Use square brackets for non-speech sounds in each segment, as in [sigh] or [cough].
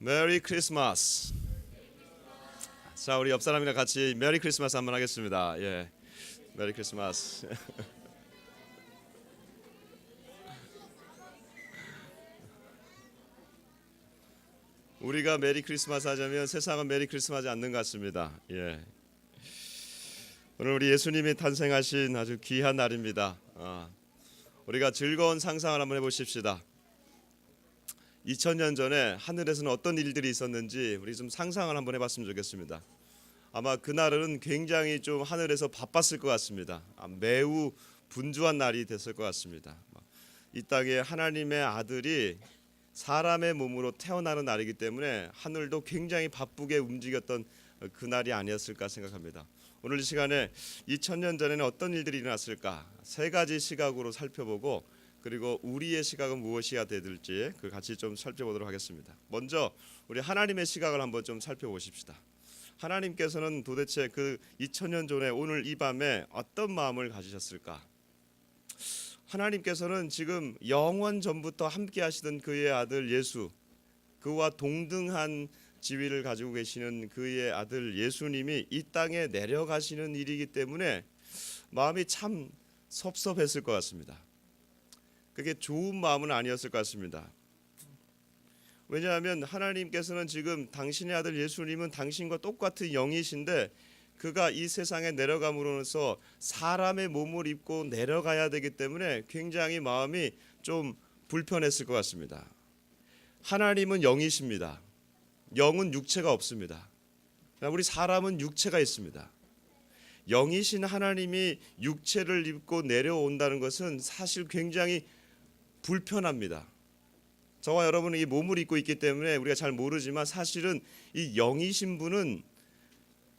메리 크리스마스. 자, 우리 옆 사람이랑 같이 메리 크리스마스 한번 하겠습니다. 예. 메리 크리스마스. [laughs] 우리가 메리 크리스마스 하자면 세상은 메리 크리스마스 않는 것 같습니다. 예. 오늘 우리 예수님이 탄생하신 아주 귀한 날입니다. 아, 우리가 즐거운 상상을 한번 해보십시다. 2000년 전에 하늘에서는 어떤 일들이 있었는지 우리 좀 상상을 한번 해봤으면 좋겠습니다. 아마 그날은 굉장히 좀 하늘에서 바빴을 것 같습니다. 아, 매우 분주한 날이 됐을 것 같습니다. 이 땅에 하나님의 아들이 사람의 몸으로 태어나는 날이기 때문에 하늘도 굉장히 바쁘게 움직였던 그 날이 아니었을까 생각합니다. 오늘 이 시간에 2000년 전에는 어떤 일들이 일어났을까 세 가지 시각으로 살펴보고 그리고 우리의 시각은 무엇이야 될지 그 같이 좀 살펴보도록 하겠습니다. 먼저 우리 하나님의 시각을 한번 좀 살펴보십시다. 하나님께서는 도대체 그 2000년 전에 오늘 이 밤에 어떤 마음을 가지셨을까? 하나님께서는 지금 영원 전부터 함께 하시던 그의 아들 예수 그와 동등한 지위를 가지고 계시는 그의 아들 예수님이 이 땅에 내려가시는 일이기 때문에 마음이 참 섭섭했을 것 같습니다. 그게 좋은 마음은 아니었을 것 같습니다. 왜냐하면 하나님께서는 지금 당신의 아들 예수님은 당신과 똑같은 영이신데 그가 이 세상에 내려감으로써 사람의 몸을 입고 내려가야 되기 때문에 굉장히 마음이 좀 불편했을 것 같습니다. 하나님은 영이십니다. 영은 육체가 없습니다. 우리 사람은 육체가 있습니다. 영이신 하나님이 육체를 입고 내려온다는 것은 사실 굉장히 불편합니다. 저와 여러분은 이 몸을 입고 있기 때문에 우리가 잘 모르지만 사실은 이 영이신 분은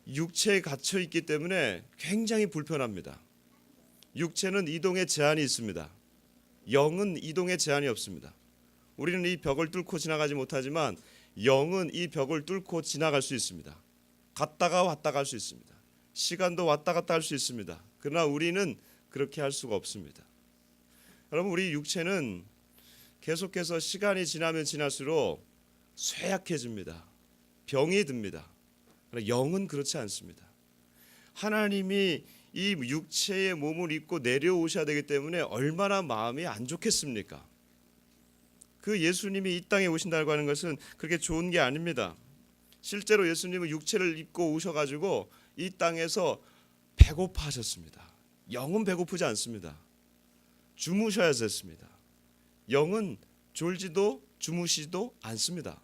육체에 갇혀 있기 때문에 굉장히 불편합니다. 육체는 이동에 제한이 있습니다. 영은 이동에 제한이 없습니다. 우리는 이 벽을 뚫고 지나가지 못하지만 영은 이 벽을 뚫고 지나갈 수 있습니다. 갔다가 왔다가 할수 있습니다. 시간도 왔다 갔다 할 수 있습니다. 그러나 우리는 그렇게 할 수가 없습니다. 여러분 우리 육체는 계속해서 시간이 지나면 지날수록 쇠약해집니다. 병이 듭니다. 영은 그렇지 않습니다. 하나님이 이 육체의 몸을 입고 내려오셔야 되기 때문에 얼마나 마음이 안 좋겠습니까? 그 예수님이 이 땅에 오신다고 하는 것은 그렇게 좋은 게 아닙니다. 실제로 예수님은 육체를 입고 오셔가지고 이 땅에서 배고파하셨습니다. 영은 배고프지 않습니다. 주무셔야 됐습니다. 영은 졸지도 주무시도 않습니다.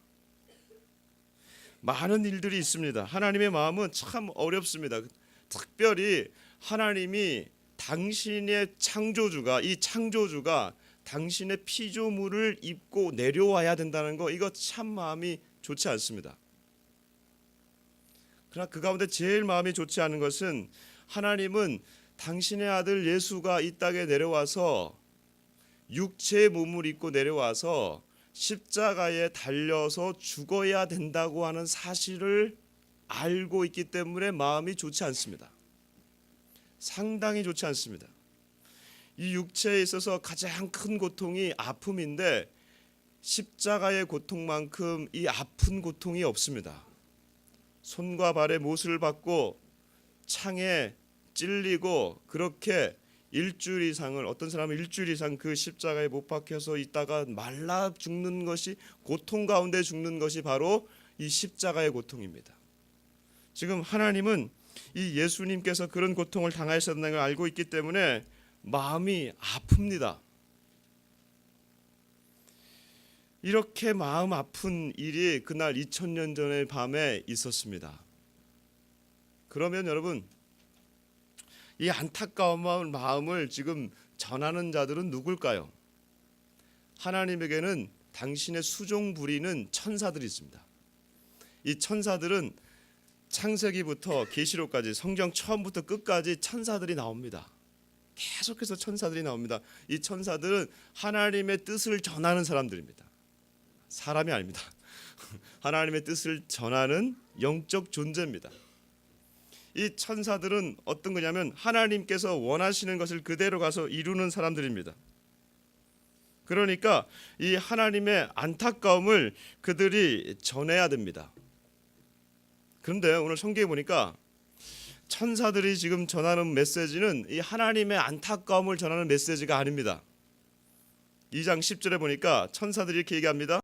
많은 일들이 있습니다. 하나님의 마음은 참 어렵습니다. 특별히 하나님이 당신의 창조주가 이 창조주가 당신의 피조물을 입고 내려와야 된다는 거 이거 참 마음이 좋지 않습니다. 그러나 그 가운데 제일 마음이 좋지 않은 것은 하나님은 당신의 아들 예수가 이 땅에 내려와서 육체의 몸을 입고 내려와서 십자가에 달려서 죽어야 된다고 하는 사실을 알고 있기 때문에 마음이 좋지 않습니다. 상당히 좋지 않습니다. 이 육체에 있어서 가장 큰 고통이 아픔인데 십자가의 고통만큼 이 아픈 고통이 없습니다. 손과 발에 못을 받고 창에 찔리고 그렇게 일주일 이상을 어떤 사람은 일주일 이상 그 십자가에 못 박혀서 있다가 말라 죽는 것이 고통 가운데 죽는 것이 바로 이 십자가의 고통입니다. 지금 하나님은 이 예수님께서 그런 고통을 당하셨다는 걸 알고 있기 때문에 마음이 아픕니다. 이렇게 마음 아픈 일이 그날 2000년 전의 밤에 있었습니다. 그러면 여러분 이 안타까운 마음을 지금 전하는 자들은 누굴까요? 하나님에게는 당신의 수종 부리는 천사들이 있습니다. 이 천사들은 창세기부터 계시록까지 성경 처음부터 끝까지 천사들이 나옵니다. 계속해서 천사들이 나옵니다. 이 천사들은 하나님의 뜻을 전하는 사람들입니다. 사람이 아닙니다. [laughs] 하나님의 뜻을 전하는 영적 존재입니다. 이 천사들은 어떤 거냐면 하나님께서 원하시는 것을 그대로 가서 이루는 사람들입니다. 그러니까 이 하나님의 안타까움을 그들이 전해야 됩니다. 그런데 오늘 성경에 보니까 천사들이 지금 전하는 메시지는 이 하나님의 안타까움을 전하는 메시지가 아닙니다. 2장 10절에 보니까 천사들이 이렇게 얘기합니다.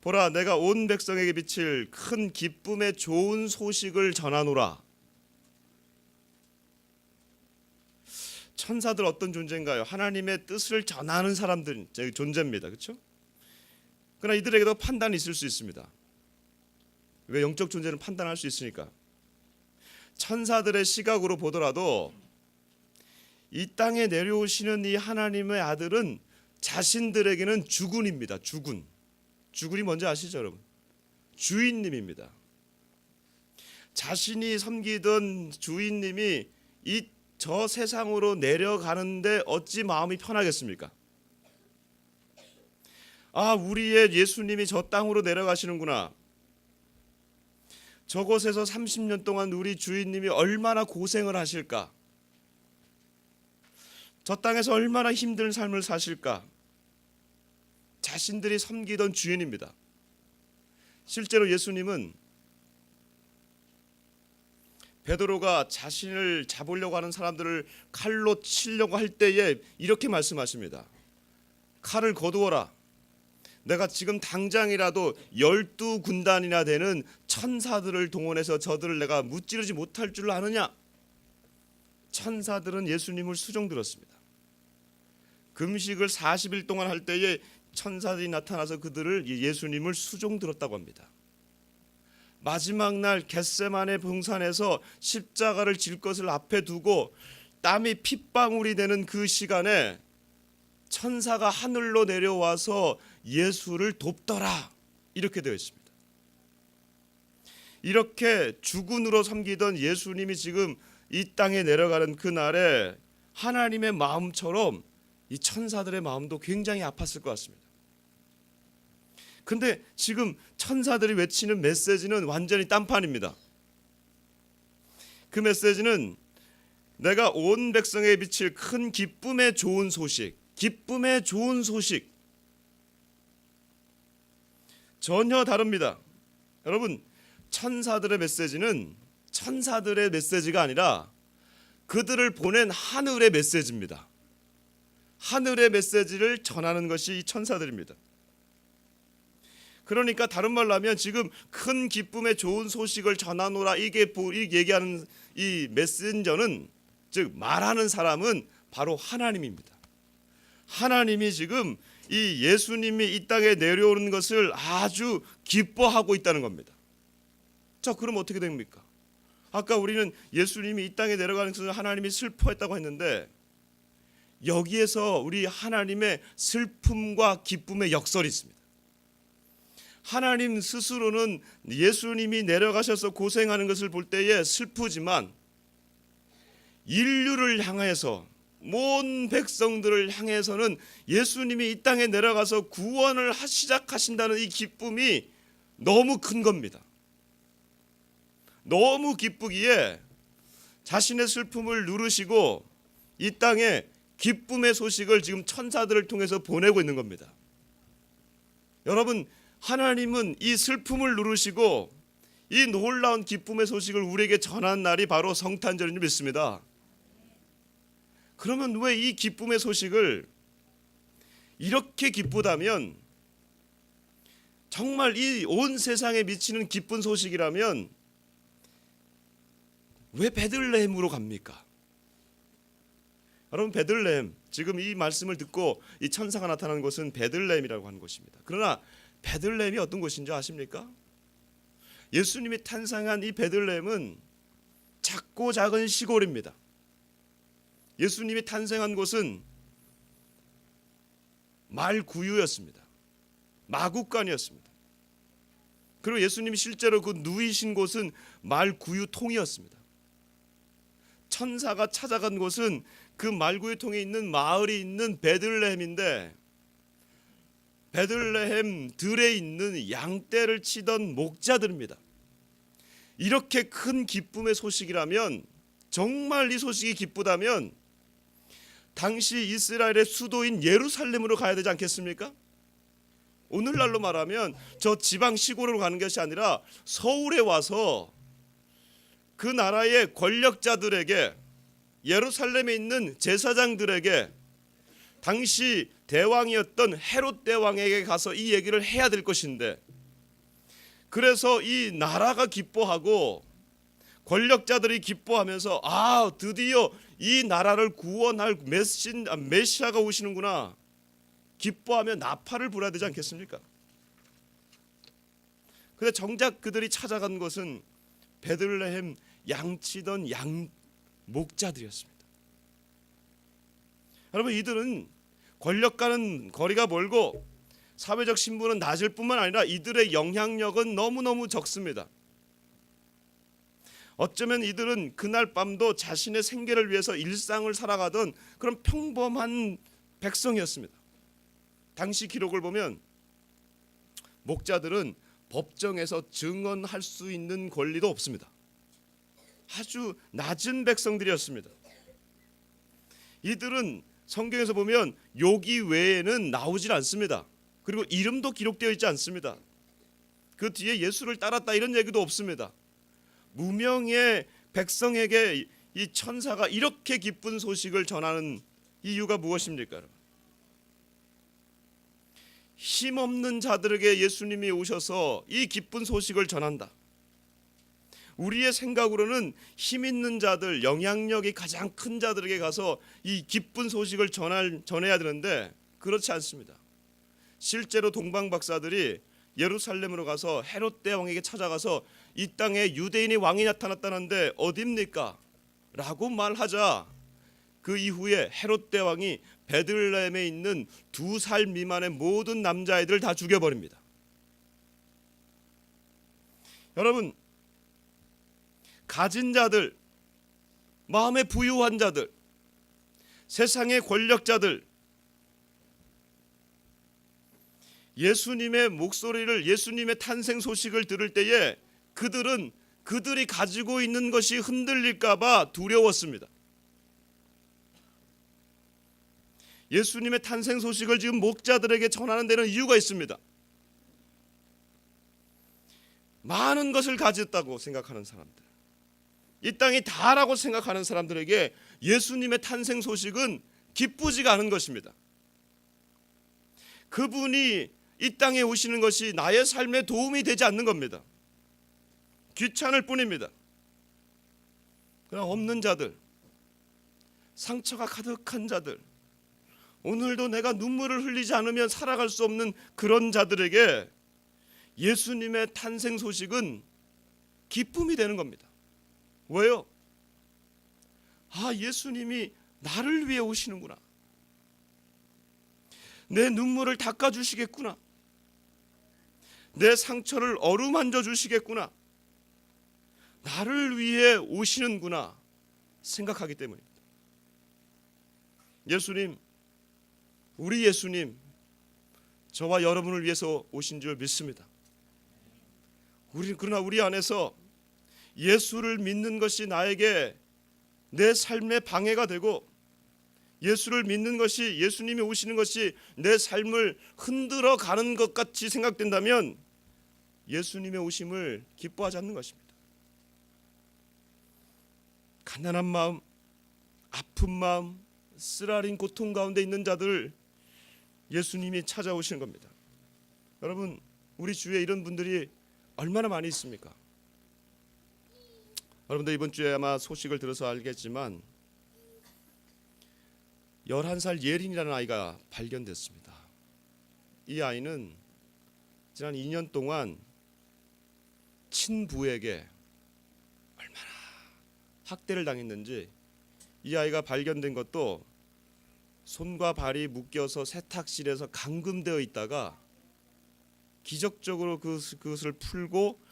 보라 내가 온 백성에게 비칠 큰 기쁨의 좋은 소식을 전하노라. 천사들 어떤 존재인가요? 하나님의 뜻을 전하는 사람들 존재입니다. 그렇죠? 그러나 이들에게도 판단이 있을 수 있습니다. 왜 영적 존재는 판단할 수 있으니까. 천사들의 시각으로 보더라도 이 땅에 내려오시는 이 하나님의 아들은 자신들에게는 주군입니다. 주군. 주군이 뭔지 아시죠, 여러분? 주인님입니다. 자신이 섬기던 주인님이 이 저 세상으로 내려가는데 어찌 마음이 편하겠습니까? 아, 우리의 예수님이 저 땅으로 내려가시는구나. 저곳에서 30년 동안 우리 주인님이 얼마나 고생을 하실까? 저 땅에서 얼마나 힘든 삶을 사실까? 자신들이 섬기던 주인입니다. 실제로 예수님은 베드로가 자신을 잡으려고 하는 사람들을 칼로 치려고 할 때에 이렇게 말씀하십니다. 칼을 거두어라. 내가 지금 당장이라도 열두 군단이나 되는 천사들을 동원해서 저들을 내가 무찌르지 못할 줄 아느냐? 천사들은 예수님을 수종 들었습니다. 금식을 40일 동안 할 때에 천사들이 나타나서 그들을 예수님을 수종 들었다고 합니다. 마지막 날 겟세만의 봉산에서 십자가를 질 것을 앞에 두고 땀이 핏방울이 되는 그 시간에 천사가 하늘로 내려와서 예수를 돕더라 이렇게 되어 있습니다. 이렇게 주군으로 섬기던 예수님이 지금 이 땅에 내려가는 그 날에 하나님의 마음처럼 이 천사들의 마음도 굉장히 아팠을 것 같습니다. 근데 지금 천사들이 외치는 메시지는 완전히 딴판입니다. 그 메시지는 내가 온 백성에 비칠 큰 기쁨의 좋은 소식, 기쁨의 좋은 소식 전혀 다릅니다. 여러분 천사들의 메시지는 천사들의 메시지가 아니라 그들을 보낸 하늘의 메시지입니다. 하늘의 메시지를 전하는 것이 이 천사들입니다. 그러니까 다른 말로 하면 지금 큰 기쁨의 좋은 소식을 전하노라 이게 얘기하는 이 메신저는 즉 말하는 사람은 바로 하나님입니다. 하나님이 지금 이 예수님이 이 땅에 내려오는 것을 아주 기뻐하고 있다는 겁니다. 자, 그럼 어떻게 됩니까? 아까 우리는 예수님이 이 땅에 내려가는 것을 하나님이 슬퍼했다고 했는데 여기에서 우리 하나님의 슬픔과 기쁨의 역설이 있습니다. 하나님 스스로는 예수님이 내려가셔서 고생하는 것을 볼 때에 슬프지만 인류를 향해서 온 백성들을 향해서는 예수님이 이 땅에 내려가서 구원을 하- 시작하신다는 이 기쁨이 너무 큰 겁니다. 너무 기쁘기에 자신의 슬픔을 누르시고 이 땅에 기쁨의 소식을 지금 천사들을 통해서 보내고 있는 겁니다. 여러분 하나님은 이 슬픔을 누르시고 이 놀라운 기쁨의 소식을 우리에게 전한 날이 바로 성탄절인 줄 믿습니다. 그러면 왜 이 기쁨의 소식을 이렇게 기쁘다면 정말 이 온 세상에 미치는 기쁜 소식이라면 왜 베들레헴으로 갑니까? 여러분 베들레헴 지금 이 말씀을 듣고 이 천사가 나타나는 곳은 베들레헴이라고 하는 곳입니다. 그러나 베들레헴이 어떤 곳인지 아십니까? 예수님이 탄생한 이 베들레헴은 작고 작은 시골입니다. 예수님이 탄생한 곳은 말구유였습니다. 마국간이었습니다. 그리고 예수님이 실제로 그 누이신 곳은 말구유통이었습니다. 천사가 찾아간 곳은 그 말구유통에 있는 마을이 있는 베들레헴인데 베들레헴 들에 있는 양떼를 치던 목자들입니다. 이렇게 큰 기쁨의 소식이라면 정말 이 소식이 기쁘다면 당시 이스라엘의 수도인 예루살렘으로 가야 되지 않겠습니까? 오늘날로 말하면 저 지방 시골으로 가는 것이 아니라 서울에 와서 그 나라의 권력자들에게 예루살렘에 있는 제사장들에게 당시 대왕이었던 헤롯 대왕에게 가서 이 얘기를 해야 될 것인데 그래서 이 나라가 기뻐하고 권력자들이 기뻐하면서 아 드디어 이 나라를 구원할 메신 아, 메시아가 오시는구나 기뻐하며 나팔을 불어야 되지 않겠습니까? 근데 정작 그들이 찾아간 것은 베들레헴 양치던 양 목자들이었습니다. 여러분 이들은 권력과는 거리가 멀고 사회적 신분은 낮을 뿐만 아니라 이들의 영향력은 너무너무 적습니다. 어쩌면 이들은 그날 밤도 자신의 생계를 위해서 일상을 살아가던 그런 평범한 백성이었습니다. 당시 기록을 보면 목자들은 법정에서 증언할 수 있는 권리도 없습니다. 아주 낮은 백성들이었습니다. 이들은 성경에서 보면 요기 외에는 나오질 않습니다. 그리고 이름도 기록되어 있지 않습니다. 그 뒤에 예수를 따랐다 이런 얘기도 없습니다. 무명의 백성에게 이 천사가 이렇게 기쁜 소식을 전하는 이유가 무엇입니까? 힘없는 자들에게 예수님이 오셔서 이 기쁜 소식을 전한다. 우리의 생각으로는 힘 있는 자들, 영향력이 가장 큰 자들에게 가서 이 기쁜 소식을 전할 전해야 되는데 그렇지 않습니다. 실제로 동방 박사들이 예루살렘으로 가서 헤롯 대왕에게 찾아가서 이 땅에 유대인의 왕이 나타났다는데 어딥니까? 라고 말하자 그 이후에 헤롯 대왕이 베들레헴에 있는 두 살 미만의 모든 남자아이들을 다 죽여버립니다. 여러분 가진 자들, 마음에 부유한 자들, 세상의 권력자들, 예수님의 목소리를 예수님의 탄생 소식을 들을 때에 그들은 그들이 가지고 있는 것이 흔들릴까봐 두려웠습니다. 예수님의 탄생 소식을 지금 목자들에게 전하는 데는 이유가 있습니다. 많은 것을 가졌다고 생각하는 사람들, 이 땅이 다라고 생각하는 사람들에게 예수님의 탄생 소식은 기쁘지가 않은 것입니다. 그분이 이 땅에 오시는 것이 나의 삶에 도움이 되지 않는 겁니다. 귀찮을 뿐입니다. 그러나 없는 자들, 상처가 가득한 자들, 오늘도 내가 눈물을 흘리지 않으면 살아갈 수 없는 그런 자들에게 예수님의 탄생 소식은 기쁨이 되는 겁니다. 왜요? 아, 예수님이 나를 위해 오시는구나. 내 눈물을 닦아 주시겠구나. 내 상처를 어루만져 주시겠구나. 나를 위해 오시는구나 생각하기 때문입니다. 예수님, 우리 예수님, 저와 여러분을 위해서 오신 줄 믿습니다. 우리 그러나 우리 안에서 예수를 믿는 것이 나에게 내 삶의 방해가 되고 예수를 믿는 것이 예수님이 오시는 것이 내 삶을 흔들어 가는 것 같이 생각된다면 예수님의 오심을 기뻐하지 않는 것입니다. 가난한 마음, 아픈 마음, 쓰라린 고통 가운데 있는 자들 예수님이 찾아오시는 겁니다. 여러분, 우리 주위에 이런 분들이 얼마나 많이 있습니까? 여러분들 이번 주에 아마 소식을 들어서 알겠지만 11살 예린이라는 아이가 발견됐습니다. 이 아이는 지난 2년 동안 친부에게 얼마나 학대를 당했는지 이 아이가 발견된 것도 손과 발이 묶여서 세탁실에서 감금되어 있다가 기적적으로 그, 그것을 풀고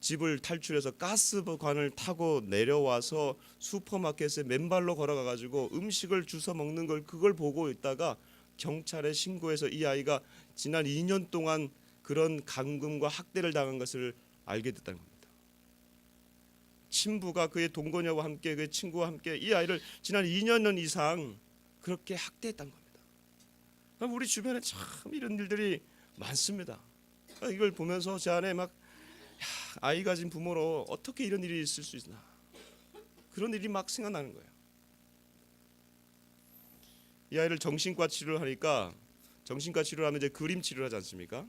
집을 탈출해서 가스관을 타고 내려와서 슈퍼마켓에 맨발로 걸어가 가지고 음식을 주워 먹는 걸 그걸 보고 있다가 경찰에 신고해서 이 아이가 지난 2년 동안 그런 감금과 학대를 당한 것을 알게 됐다는 겁니다. 친부가 그의 동거녀와 함께 그의 친구와 함께 이 아이를 지난 2년 이상 그렇게 학대했던 겁니다. 우리 주변에 참 이런 일들이 많습니다. 이걸 보면서 제 안에 막 야, 아이 가진 부모로 어떻게 이런 일이 있을 수 있나 그런 일이 막 생각나는 거예요. 이 아이를 정신과 치료를 하니까 정신과 치료를 하면 이제 그림 치료를 하지 않습니까?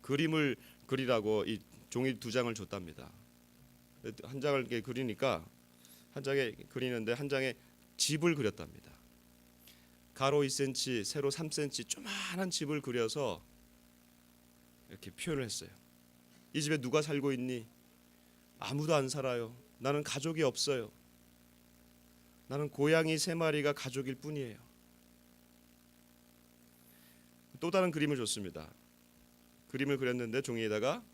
그림을 그리라고 이 종이 두 장을 줬답니다. 한 장을 이렇게 그리니까 한 장에 그리는데 한 장에 집을 그렸답니다. 가로 2cm, 세로 3cm 조그마한 집을 그려서 이렇게 표현을 했어요. 이 집에 누가 살고 있니? 아무도 안 살아요. 나는 가족이 없어요. 나는 고양이 세 마리가 가족일 뿐이에요. 또 다른 그림을 줬습니다. 그림을 그렸는데 종이에다가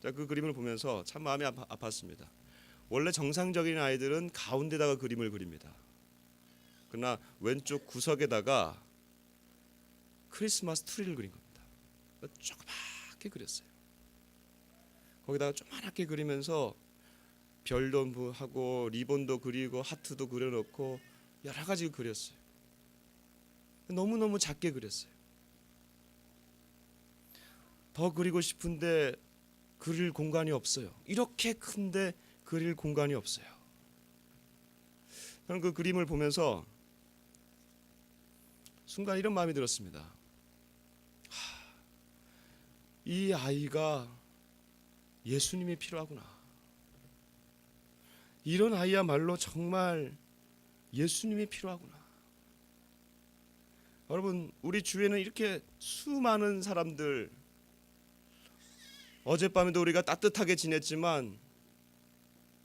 자, 그 그림을 보면서 참 마음이 아팠습니다. 원래 정상적인 아이들은 가운데다가 그림을 그립니다. 그러나 왼쪽 구석에다가 크리스마스 트리를 그린 겁니다. 조그맣게 그렸어요. 거기다가 조그맣게 그리면서 별도 하고 리본도 그리고 하트도 그려놓고 여러 가지 그렸어요. 너무 너무 작게 그렸어요. 더 그리고 싶은데 그릴 공간이 없어요. 이렇게 큰데 그릴 공간이 없어요. 저는 그 그림을 보면서 순간 이런 마음이 들었습니다. 하, 이 아이가 예수님이 필요하구나. 이런 아이야말로 정말 예수님이 필요하구나. 여러분, 우리 주위에는 이렇게 수많은 사람들 어젯밤에도 우리가 따뜻하게 지냈지만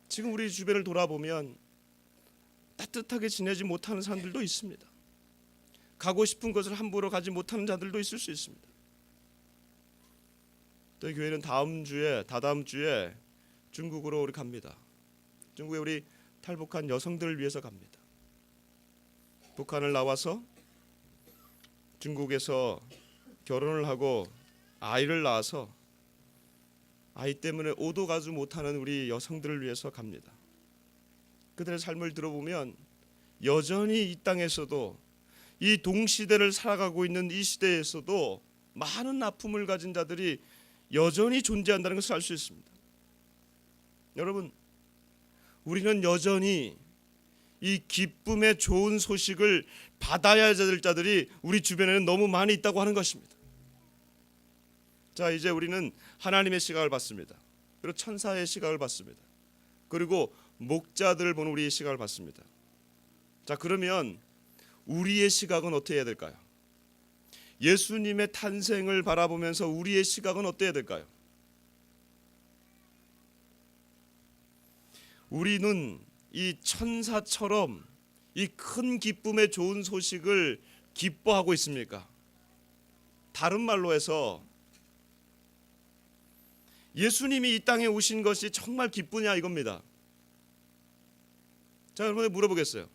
지금 우리 주변을 돌아보면 따뜻하게 지내지 못하는 사람들도 있습니다. 가고 싶은 것을 함부로 가지 못하는 자들도 있을 수 있습니다. 또이 교회는 다음 주에 다다음 주에 중국으로 우리 갑니다. 중국에 우리 탈북한 여성들을 위해서 갑니다. 북한을 나와서 중국에서 결혼을 하고 아이를 낳아서 아이 때문에 오도 가지 못하는 우리 여성들을 위해서 갑니다. 그들의 삶을 들어보면 여전히 이 땅에서도 이 동시대를 살아가고 있는 이 시대에서도 많은 아픔을 가진 자들이 여전히 존재한다는 것을 알 수 있습니다. 여러분, 우리는 여전히 이 기쁨의 좋은 소식을 받아야 될 자들이 우리 주변에는 너무 많이 있다고 하는 것입니다. 자, 이제 우리는 하나님의 시각을 받습니다. 그리고 천사의 시각을 받습니다. 그리고 목자들을 보는 우리의 시각을 받습니다. 자, 그러면 우리의 시각은 어떻게 해야 될까요? 예수님의 탄생을 바라보면서 우리의 시각은 어때야 될까요? 우리는 이 천사처럼 이 큰 기쁨의 좋은 소식을 기뻐하고 있습니까? 다른 말로 해서 예수님이 이 땅에 오신 것이 정말 기쁘냐 이겁니다. 자, 여러분 물어보겠어요.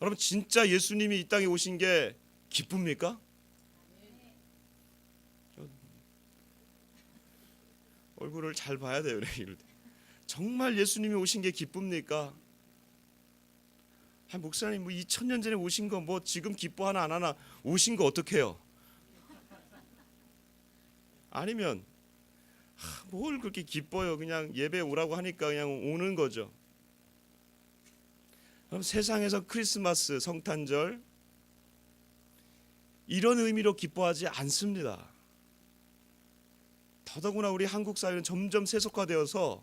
여러분 진짜 예수님이 이 땅에 오신 게 기쁩니까? 얼굴을 잘 봐야 돼요. 이럴 때. 정말 예수님이 오신 게 기쁩니까? 아, 목사님 뭐 2000년 전에 오신 거 뭐 지금 기뻐하나 안 하나 오신 거 어떡해요? 아니면 아, 뭘 그렇게 기뻐요? 그냥 예배 오라고 하니까 그냥 오는 거죠. 그럼 세상에서 크리스마스 성탄절 이런 의미로 기뻐하지 않습니다. 더더구나 우리 한국 사회는 점점 세속화되어서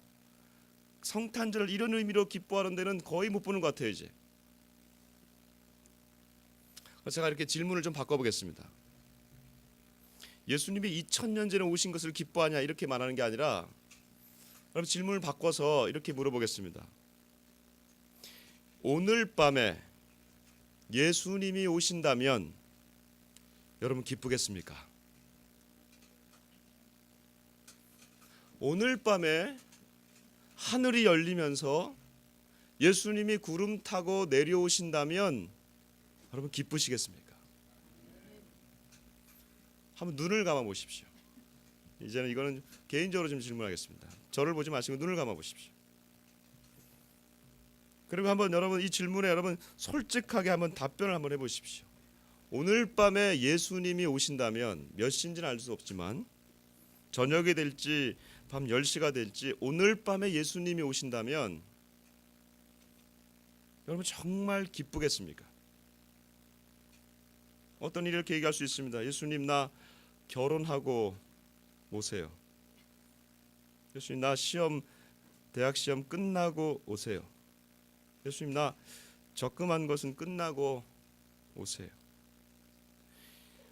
성탄절을 이런 의미로 기뻐하는 데는 거의 못 보는 것 같아요 이제. 제가 이렇게 질문을 좀 바꿔보겠습니다. 예수님이 2000년 전에 오신 것을 기뻐하냐 이렇게 말하는 게 아니라 그럼 질문을 바꿔서 이렇게 물어보겠습니다. 오늘 밤에 예수님이 오신다면 여러분 기쁘겠습니까? 오늘 밤에 하늘이 열리면서 예수님이 구름 타고 내려오신다면 여러분 기쁘시겠습니까? 한번 눈을 감아 보십시오. 이제는 이거는 개인적으로 좀 질문하겠습니다. 저를 보지 마시고 눈을 감아 보십시오. 그리고 한번 여러분 이 질문에 여러분 솔직하게 한번 답변을 한번 해 보십시오. 오늘 밤에 예수님이 오신다면 몇 시인지는 알 수 없지만 저녁이 될지 밤 10시가 될지 오늘 밤에 예수님이 오신다면 여러분 정말 기쁘겠습니까? 어떤 이렇게 얘기할 수 있습니다. 예수님 나 결혼하고 오세요. 예수님 나 시험 대학 시험 끝나고 오세요. 예수님 나 적금한 것은 끝나고 오세요.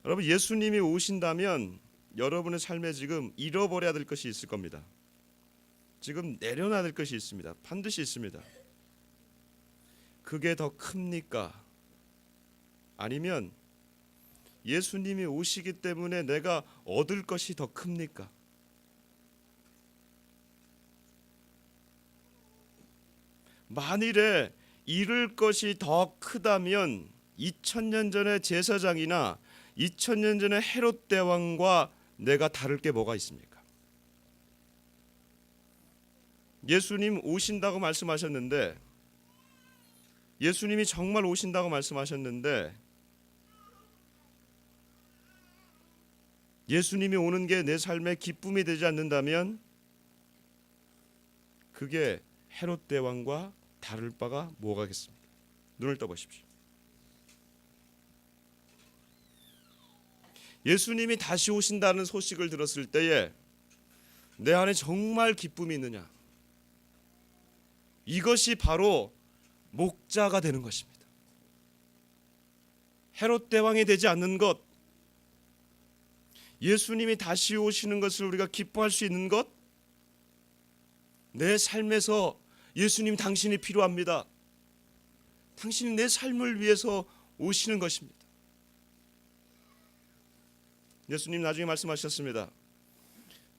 여러분 예수님이 오신다면 여러분의 삶에 지금 잃어버려야 될 것이 있을 겁니다. 지금 내려놔야 될 것이 있습니다. 반드시 있습니다. 그게 더 큽니까? 아니면 예수님이 오시기 때문에 내가 얻을 것이 더 큽니까? 만일에 잃을 것이 더 크다면 2000년 전의 제사장이나 2000년 전의 헤롯 대왕과 내가 다를 게 뭐가 있습니까? 예수님 오신다고 말씀하셨는데 예수님이 정말 오신다고 말씀하셨는데 예수님이 오는 게 내 삶의 기쁨이 되지 않는다면 그게 헤롯 대왕과 다를 바가 뭐가겠습니까? 눈을 떠 보십시오. 예수님이 다시 오신다는 소식을 들었을 때에 내 안에 정말 기쁨이 있느냐? 이것이 바로 목자가 되는 것입니다. 헤롯 대왕이 되지 않는 것, 예수님이 다시 오시는 것을 우리가 기뻐할 수 있는 것, 내 삶에서 예수님 당신이 필요합니다. 당신이 내 삶을 위해서 오시는 것입니다. 예수님 나중에 말씀하셨습니다.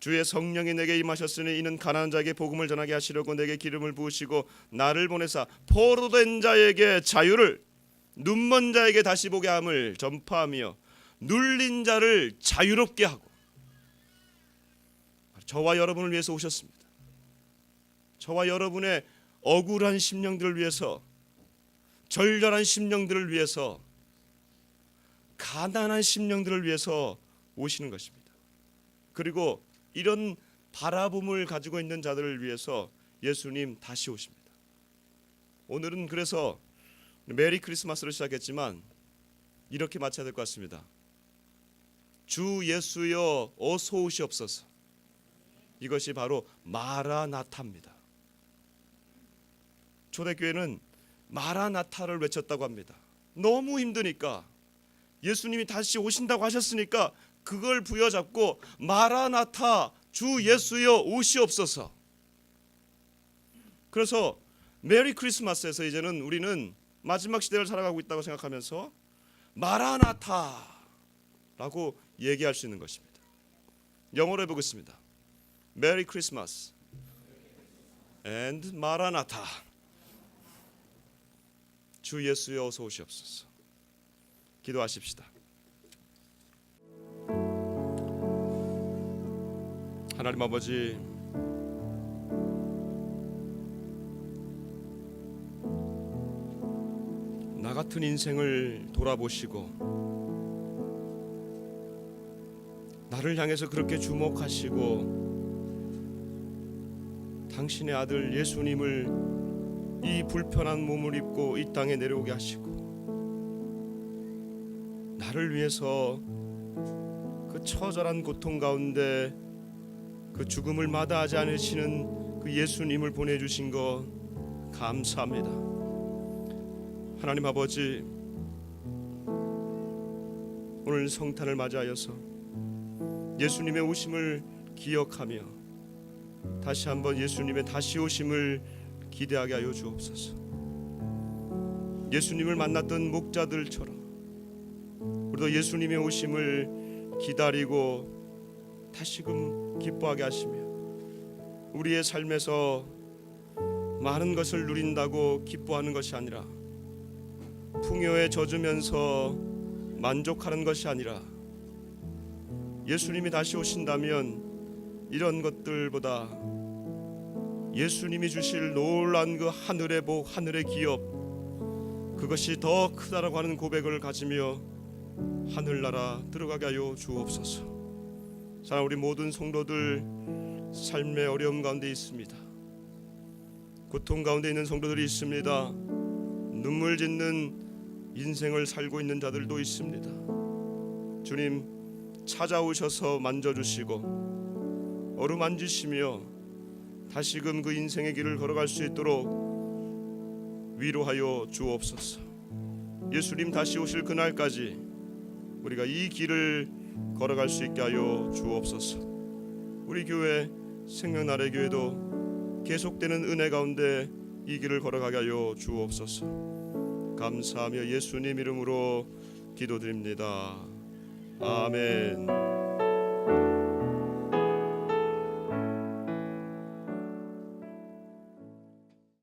주의 성령이 내게 임하셨으니 이는 가난한 자에게 복음을 전하게 하시려고 내게 기름을 부으시고 나를 보내사 포로된 자에게 자유를 눈먼 자에게 다시 보게 함을 전파하며 눌린 자를 자유롭게 하고 저와 여러분을 위해서 오셨습니다. 저와 여러분의 억울한 심령들을 위해서 절절한 심령들을 위해서 가난한 심령들을 위해서 오시는 것입니다. 그리고 이런 바라봄을 가지고 있는 자들을 위해서 예수님 다시 오십니다. 오늘은 그래서 메리 크리스마스를 시작했지만 이렇게 마쳐야 될 것 같습니다. 주 예수여 어서 오시옵소서. 이것이 바로 마라나타입니다. 초대교회는 마라나타를 외쳤다고 합니다. 너무 힘드니까 예수님이 다시 오신다고 하셨으니까 그걸 부여잡고 마라나타 주 예수여 오시옵소서. 그래서 메리 크리스마스에서 이제는 우리는 마지막 시대를 살아가고 있다고 생각하면서 마라나타라고 얘기할 수 있는 것입니다. 영어로 해보겠습니다. 메리 크리스마스 and 마라나타 주 예수여 어서 오시옵소서. 기도하십시다. 하나님 아버지. 나 같은 인생을 돌아보시고 나를 향해서 그렇게 주목하시고 당신의 아들 예수님을 이 불편한 몸을 입고 이 땅에 내려오게 하시고 나를 위해서 그 처절한 고통 가운데 그 죽음을 마다하지 않으시는 그 예수님을 보내주신 것 감사합니다. 하나님 아버지 오늘 성탄을 맞이하여서 예수님의 오심을 기억하며 다시 한번 예수님의 다시 오심을 기대하게 하여 주옵소서. 예수님을 만났던 목자들처럼 우리도 예수님의 오심을 기다리고 다시금 기뻐하게 하시며 우리의 삶에서 많은 것을 누린다고 기뻐하는 것이 아니라 풍요에 젖으면서 만족하는 것이 아니라 예수님이 다시 오신다면 이런 것들보다 예수님이 주실 놀란 그 하늘의 복, 하늘의 기업 그것이 더 크다라고 하는 고백을 가지며 하늘나라 들어가게 하여 주옵소서. 사랑 우리 모든 성도들 삶의 어려움 가운데 있습니다. 고통 가운데 있는 성도들이 있습니다. 눈물 짓는 인생을 살고 있는 자들도 있습니다. 주님 찾아오셔서 만져주시고 어루만지시며 다시금 그 인생의 길을 걸어갈 수 있도록 위로하여 주옵소서. 예수님 다시 오실 그날까지 우리가 이 길을 걸어갈 수 있게 하여 주옵소서. 우리 교회 생명나래 교회도 계속되는 은혜 가운데 이 길을 걸어가게 하여 주옵소서. 감사하며 예수님 이름으로 기도드립니다. 아멘.